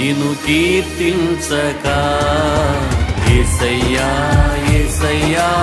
నిను కీర్తించక. ఏసయ్యా ఏసయ్యా.